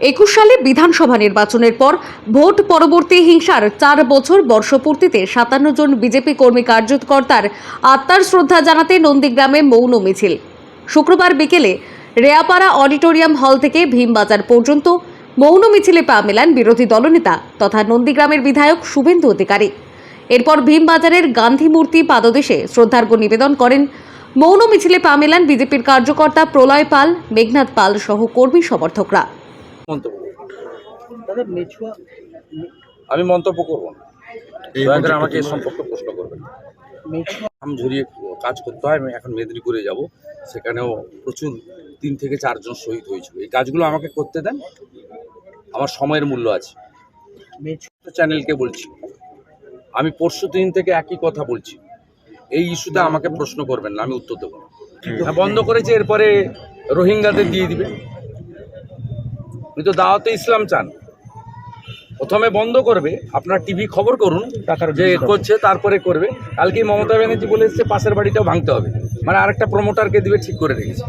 একুশ সালে বিধানসভা নির্বাচনের পর ভোট পরবর্তী হিংসার চার বছর বর্ষপূর্তিতে সাতান্ন জন বিজেপি কর্মী কার্যকর্তার আত্মার শ্রদ্ধা জানাতে নন্দীগ্রামে মৌন মিছিল। শুক্রবার বিকেলে রেয়াপাড়া অডিটোরিয়াম হল থেকে ভীমবাজার পর্যন্ত মৌন মিছিলে পা মেলান বিরোধী দলনেতা তথা নন্দীগ্রামের বিধায়ক শুভেন্দু অধিকারী। এরপর ভীমবাজারের গান্ধী মূর্তি পাদদেশে শ্রদ্ধার্ঘ্য নিবেদন করেন। মৌন মিছিলে পা মেলান বিজেপির কার্যকর্তা প্রলয় পাল মেঘনাথ পাল সহ কর্মী সমর্থকরা। মন্তব্য আমি মন্তব্য করব না। দয়া করে আমাকে এ সম্পর্কে প্রশ্ন করবেন। আম ঝরিয়ে কাজ করতে হয় আমি এখন মেদিনীপুরে যাব। সেখানেও প্রচুর তিন থেকে চারজন শহীদ হয়েছিল। এই কাজগুলো আমাকে করতে দেন। আমার সময়ের মূল্য আছে। চ্যানেলকে বলছি। আমি পরশু দিন থেকে একই কথা বলছি। এই ইস্যুতে আমাকে প্রশ্ন করবেন না আমি উত্তর দেবো না। হ্যাঁ, বন্ধ করেছে এরপরে রোহিঙ্গাদের দিয়ে দিবে। উনি তো দাওয়াতে ইসলাম চান। প্রথমে বন্ধ করবে আপনার টিভি খবর করুন যে করছে তারপরে করবে। কালকে মমতা ব্যানার্জি বলে এসছে পাশের বাড়িটাও ভাঙতে হবে। মানে আরেকটা প্রমোটারকে দিবে ঠিক করে রেখেছে।